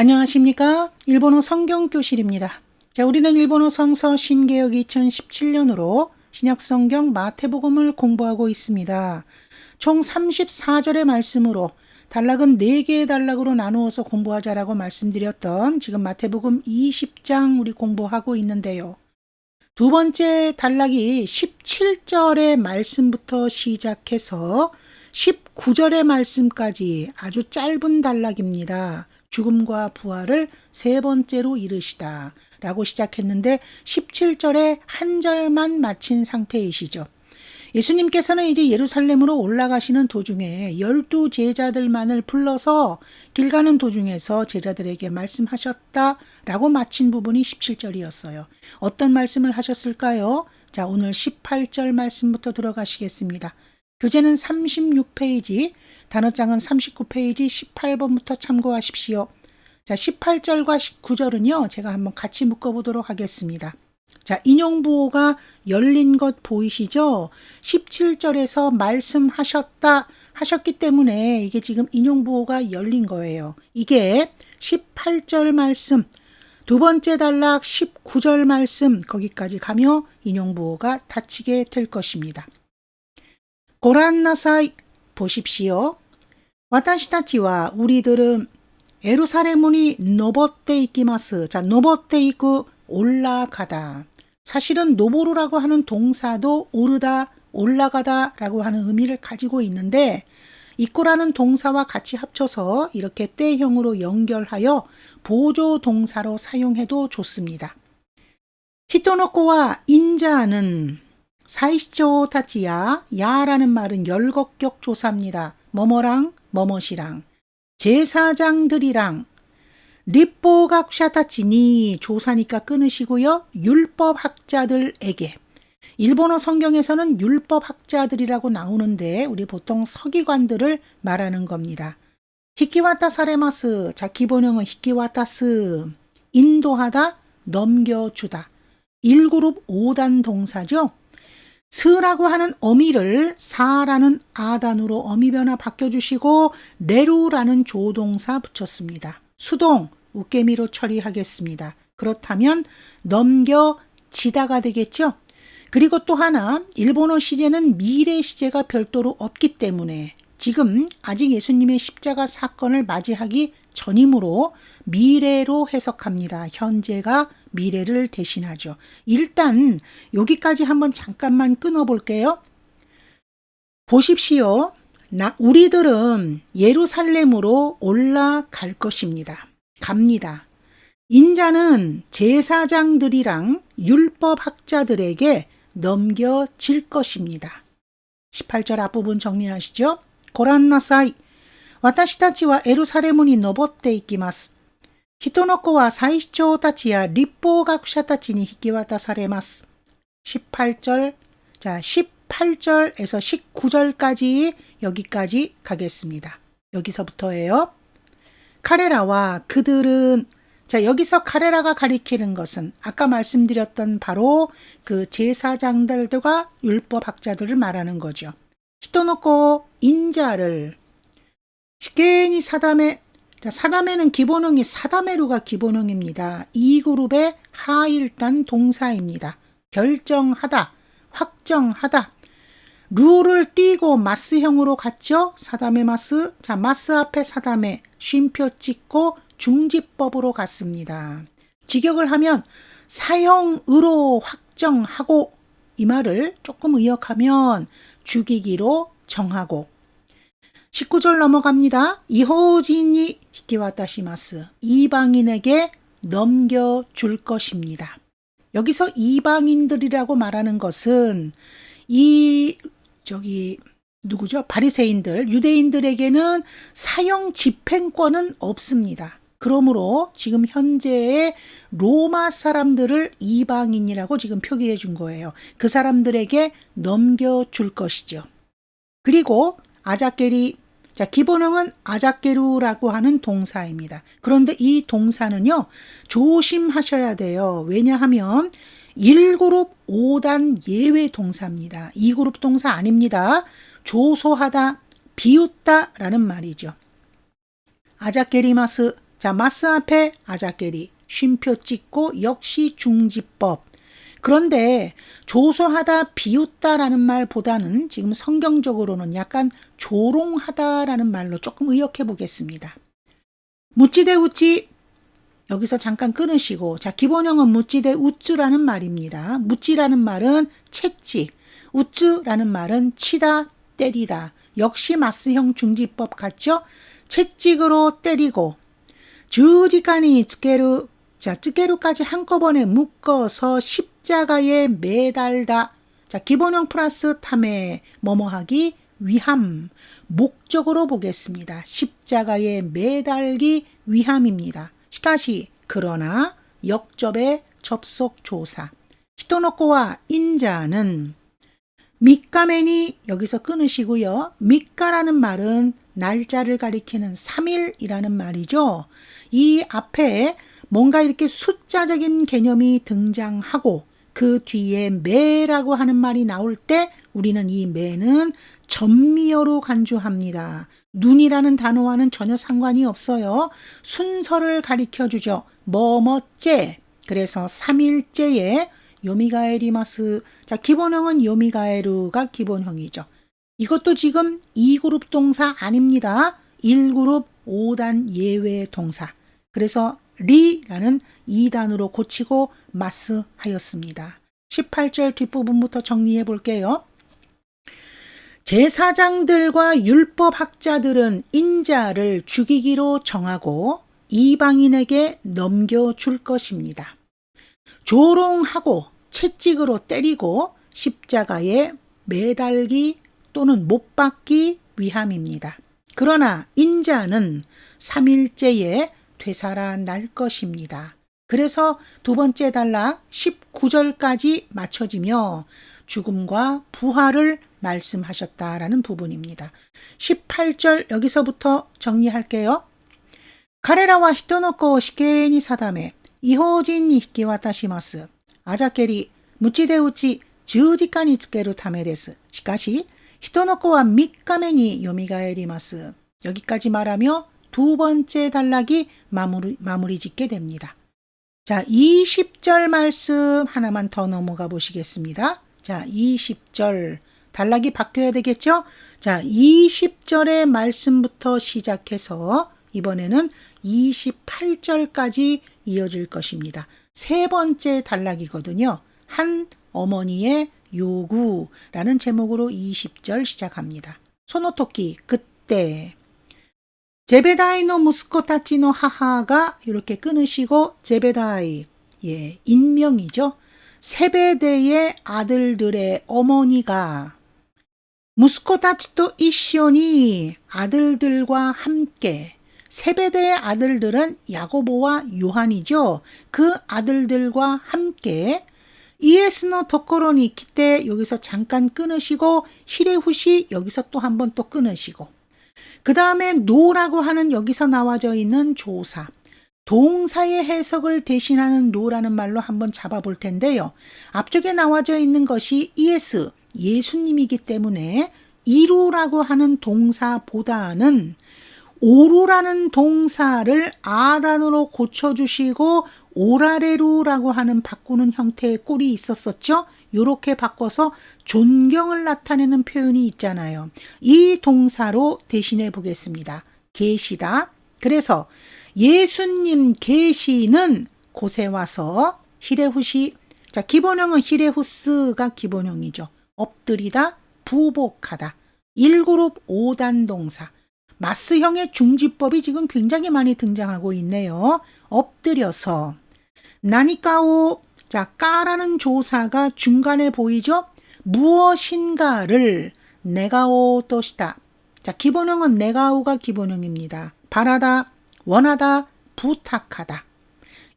안녕하십니까? 일본어 성경 교실입니다. 자, 우리는 일본어 성서 신개역 2017년으로 신약 성경 마태복음을 공부하고 있습니다. 총 34절의 말씀으로 단락은 4개의 단락으로 나누어서 공부하자라고 말씀드렸던 지금 마태복음 20장 우리 공부하고 있는데요. 두 번째 단락이 17절의 말씀부터 시작해서 19절의 말씀까지 아주 짧은 단락입니다. 죽음과 부활을 세 번째로 이르시다. 라고 시작했는데 17절에 한 절만 마친 상태이시죠. 예수님께서는 이제 예루살렘으로 올라가시는 도중에 열두 제자들만을 불러서 길 가는 도중에서 제자들에게 말씀하셨다 라고 마친 부분이 17절이었어요. 어떤 말씀을 하셨을까요? 자, 오늘 18절 말씀부터 들어가시겠습니다. 교재는 36페이지, 단어장은 39페이지 18번부터 참고하십시오. 자, 18절과 19절은요, 제가 한번 같이 묶어보도록 하겠습니다. 자, 인용부호가 열린 것 보이시죠? 17절에서 말씀하셨다 하셨기 때문에 이게 지금 인용부호가 열린 거예요. 이게 18절 말씀, 두 번째 단락 19절 말씀, 거기까지 가며 인용부호가 닫히게 될 것입니다. 고란나사이 보십시오. 와타시타치와 우리들은 에루살렘문이 노버떼 이키마스. 자, 노버떼 이고 올라가다. 사실은 노보루라고 하는 동사도 오르다, 올라가다라고 하는 의미를 가지고 있는데 이꼬라는 동사와 같이 합쳐서 이렇게 때형으로 연결하여 보조 동사로 사용해도 좋습니다. 히토노코와 인자는 사이시조 타치야 야라는 말은 열곡격 조사입니다. 뭐뭐랑 뭐뭇이랑 제사장들이랑 리뽀각샤타치니 조사니까 끊으시고요. 율법학자들에게 일본어 성경에서는 율법학자들이라고 나오는데 우리 보통 서기관들을 말하는 겁니다. 히키와타 사레마스 자 기본형은 히키와타스 인도하다 넘겨주다 1그룹 5단 동사죠. 스라고 하는 어미를 사라는 아단으로 어미 변화 바뀌어주시고 레루라는 조동사 붙였습니다. 수동 웃개미로 처리하겠습니다. 그렇다면 넘겨지다가 되겠죠. 그리고 또 하나 일본어 시제는 미래 시제가 별도로 없기 때문에 지금 아직 예수님의 십자가 사건을 맞이하기 전이므로 미래로 해석합니다. 현재가 미래를 대신하죠. 일단 여기까지 한번 잠깐만 끊어 볼게요. 보십시오. 나, 우리들은 예루살렘으로 올라갈 것입니다. 갑니다. 인자는 제사장들이랑 율법학자들에게 넘겨질 것입니다. 18절 앞부분 정리하시죠. 고란나사이. 私たちはエルサレムに登っていきます。人の子は祭司長たちや立法学者たちに引き渡されます。18절, 자, 18절에서 19절까지 여기까지 가겠습니다. 여기서부터예요. 카레라와 그들은 자, 여기서 카레라가 가리키는 것은 아까 말씀드렸던 바로 그 제사장들과 율법학자들을 말하는 거죠. 히토노코 인자를 시케니 사담에 자, 사담에는 기본형이 사담에루가 기본형입니다. 이 그룹의 하일단 동사입니다. 결정하다, 확정하다. 룰을 띄고 마스형으로 갔죠? 사담의 마스. 자, 마스 앞에 사담에 쉼표 찍고 중지법으로 갔습니다. 직역을 하면 사형으로 확정하고 이 말을 조금 의역하면 죽이기로 정하고 19절 넘어갑니다. 이호진이 히키와타시마스. 이방인에게 넘겨줄 것입니다. 여기서 이방인들이라고 말하는 것은 이 저기 누구죠? 바리새인들, 유대인들에게는 사형 집행권은 없습니다. 그러므로 지금 현재의 로마 사람들을 이방인이라고 지금 표기해 준 거예요. 그 사람들에게 넘겨줄 것이죠. 그리고 아자케리 자 기본형은 아자케루라고 하는 동사입니다. 그런데 이 동사는요 조심하셔야 돼요. 왜냐하면 1그룹 5단 예외 동사입니다. 2그룹 동사 아닙니다. 조소하다, 비웃다 라는 말이죠. 아자케리마스 자, 마스 앞에 아자끼리 쉼표 찍고 역시 중지법. 그런데 조소하다 비웃다라는 말보다는 지금 성경적으로는 약간 조롱하다라는 말로 조금 의역해 보겠습니다. 무찌대 우찌 여기서 잠깐 끊으시고 자 기본형은 무찌대 우쭈라는 말입니다. 무찌라는 말은 채찍, 우쭈라는 말은 치다, 때리다. 역시 마스형 중지법 같죠? 채찍으로 때리고 주지간이 쯔게루 자 쯔게루까지 한꺼번에 묶어서 십자가에 매달다. 자 기본형 플러스 탐에 뭐뭐하기 위함 목적으로 보겠습니다. 십자가에 매달기 위함입니다. 시카시 그러나 역접의 접속 조사 히토노코와 인자는 밑가맨이 여기서 끊으시고요. 밑가라는 말은 날짜를 가리키는 3일이라는 말이죠. 이 앞에 뭔가 이렇게 숫자적인 개념이 등장하고 그 뒤에 매라고 하는 말이 나올 때 우리는 이 매는 전미어로 간주합니다. 눈이라는 단어와는 전혀 상관이 없어요. 순서를 가리켜 주죠. 뭐뭐째. 그래서 3일째에 요미가에리마스. 자, 기본형은 요미가에루가 기본형이죠. 이것도 지금 2그룹 동사 아닙니다. 1그룹 5단 예외 동사. 그래서 리라는 2단으로 고치고 마스 하였습니다. 18절 뒷부분부터 정리해 볼게요. 제사장들과 율법학자들은 인자를 죽이기로 정하고 이방인에게 넘겨줄 것입니다. 조롱하고 채찍으로 때리고 십자가에 매달기 또는 못 박기 위함입니다. 그러나 인자는 3일째에 되살아날 것입니다. 그래서 두 번째 단락 19절까지 맞춰지며 죽음과 부활을 말씀하셨다라는 부분입니다. 18절 여기서부터 정리할게요. 彼らは人の子を死刑に定め、違法人に引き渡します。あざけり、鞭で打ち、十字架につけるためです。しかし、 人の子は3日目によみがえります。 여기까지 말하며 두 번째 단락이 마무리, 마무리 짓게 됩니다. 자, 20절 말씀 하나만 더 넘어가 보시겠습니다. 자, 20절. 단락이 바뀌어야 되겠죠? 자, 20절의 말씀부터 시작해서 이번에는 28절까지 이어질 것입니다. 세 번째 단락이거든요. 한 어머니의 요구라는 제목으로 20절 시작합니다. 소노토키 그때 제베다이노 무스코 타치노 하하가 이렇게 끊으시고 제베다이 예 인명이죠. 세베대의 아들들의 어머니가 무스코 타치토 이시오니 아들들과 함께 세베대의 아들들은 야고보와 요한이죠. 그 아들들과 함께 이에스노 도코로니 기때 여기서 잠깐 끊으시고 히레후시 여기서 또 한 번 또 끊으시고 그 다음에 노라고 하는 여기서 나와져 있는 조사 동사의 해석을 대신하는 노라는 말로 한번 잡아볼 텐데요. 앞쪽에 나와져 있는 것이 이에스 예수님이기 때문에 이루라고 하는 동사보다는 오루라는 동사를 아단으로 고쳐주시고 오라레루라고 하는 바꾸는 형태의 꼴이 있었었죠. 요렇게 바꿔서 존경을 나타내는 표현이 있잖아요. 이 동사로 대신해 보겠습니다. 계시다. 그래서 예수님 계시는 곳에 와서 히레후시 자 기본형은 히레후스가 기본형이죠. 엎드리다, 부복하다. 1그룹 5단 동사. 마스형의 중지법이 지금 굉장히 많이 등장하고 있네요. 엎드려서 나니까오 자 까라는 조사가 중간에 보이죠? 무엇인가를 내가오 또시다. 자 기본형은 내가오가 기본형입니다. 바라다, 원하다, 부탁하다.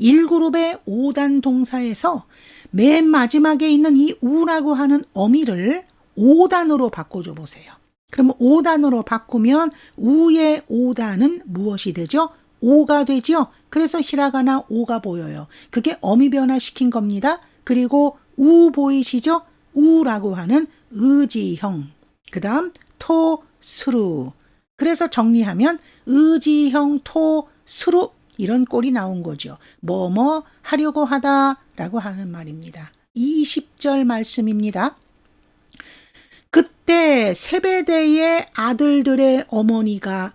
1그룹의 5단 동사에서 맨 마지막에 있는 이 우라고 하는 어미를 5단으로 바꿔줘 보세요. 그러면 5단으로 바꾸면 우의 5단은 무엇이 되죠? 5가 되죠? 그래서 히라가나 5가 보여요. 그게 어미 변화시킨 겁니다. 그리고 우 보이시죠? 우라고 하는 의지형. 그 다음 토, 수루. 그래서 정리하면 의지형 토, 수루 이런 꼴이 나온 거죠. 뭐뭐 하려고 하다 라고 하는 말입니다. 20절 말씀입니다. 그때 세베대의 아들들의 어머니가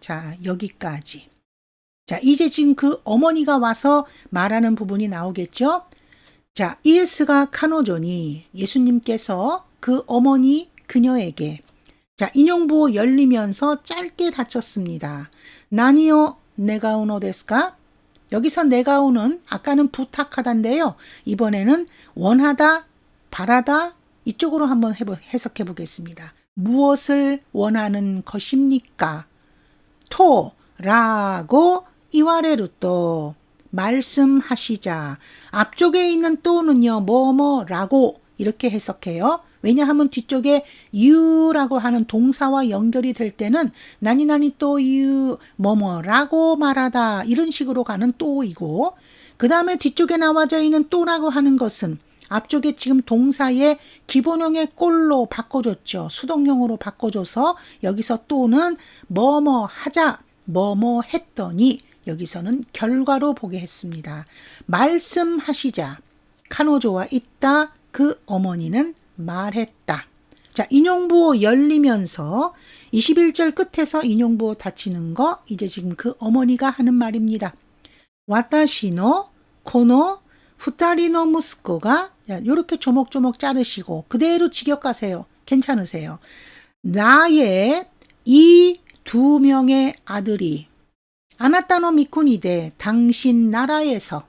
자, 여기까지. 자, 이제 지금 그 어머니가 와서 말하는 부분이 나오겠죠? 자, 이에스가 카노존이 예수님께서 그 어머니 그녀에게 자, 인용부호 열리면서 짧게 닫혔습니다. 나니오 네가우노 데스까? 여기서 네가우는 아까는 부탁하다인데요. 이번에는 원하다, 바라다 이쪽으로 한번 해보, 해석해 보겠습니다. 무엇을 원하는 것입니까? 토라고 이와레루 또 말씀하시자 앞쪽에 있는 또는요 뭐뭐라고 이렇게 해석해요. 왜냐하면 뒤쪽에 you라고 하는 동사와 연결이 될 때는 나니나니 또 you 뭐뭐라고 말하다 이런 식으로 가는 또이고 그 다음에 뒤쪽에 나와져 있는 또라고 하는 것은 앞쪽에 지금 동사의 기본형의 꼴로 바꿔줬죠. 수동형으로 바꿔줘서 여기서 또는 뭐뭐 하자 뭐뭐 했더니 여기서는 결과로 보게 했습니다. 말씀하시자 카노조와 있다 그 어머니는 말했다. 자, 인용부호 열리면서 21절 끝에서 인용부호 닫히는 거 이제 지금 그 어머니가 하는 말입니다. 와타시노 코노 후타리노 무스코가 이렇게 조목조목 자르시고 그대로 직역하세요. 괜찮으세요. 나의 이 두 명의 아들이 아나타노 미쿠니데 당신 나라에서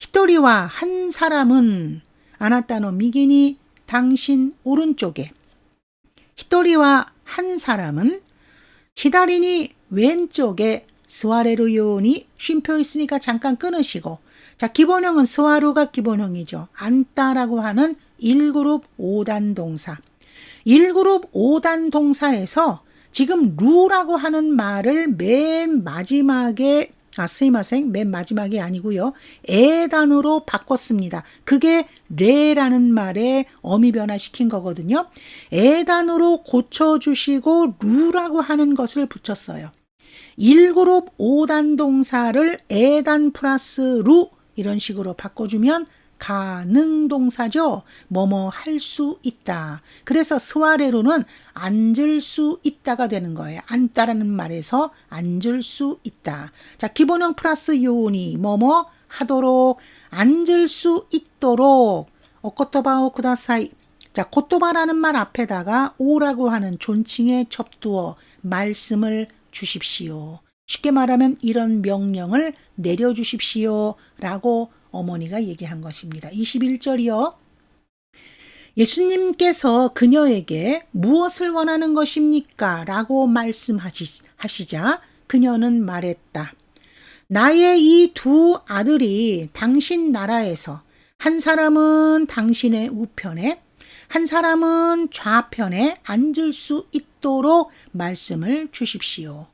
히토리와 한 사람은 아나타노 미기니 당신 오른쪽에 히토리와 한 사람은 히다리니 왼쪽에 스와레루 요온이 쉼표 있으니까 잠깐 끊으시고 자 기본형은 스와루가 기본형이죠. 안따라고 하는 1그룹 5단 동사 1그룹 5단 동사에서 지금 루라고 하는 말을 맨 마지막에 아, 스이마생 맨 마지막이 아니고요. 에단으로 바꿨습니다. 그게 레라는 말에 어미 변화시킨 거거든요. 에단으로 고쳐주시고 루라고 하는 것을 붙였어요. 1그룹 5단 동사를 에단 플러스 루 이런 식으로 바꿔주면 가능 동사죠. 뭐뭐 할 수 있다. 그래서 스와레로는 앉을 수 있다가 되는 거예요. 앉다라는 말에서 앉을 수 있다. 자, 기본형 플러스 요온이 뭐뭐 하도록 앉을 수 있도록 오코토바오 쿠다사이. 자, 고토바라는 말 앞에다가 오라고 하는 존칭에 접두어 말씀을 주십시오. 쉽게 말하면 이런 명령을 내려주십시오. 라고 어머니가 얘기한 것입니다. 21절이요. 예수님께서 그녀에게 무엇을 원하는 것입니까? 라고 말씀하시자 그녀는 말했다. 나의 이 두 아들이 당신 나라에서 한 사람은 당신의 우편에 한 사람은 좌편에 앉을 수 있도록 말씀을 주십시오.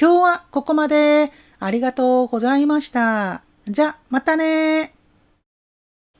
今日はここまでありがとうございました。じゃ、またね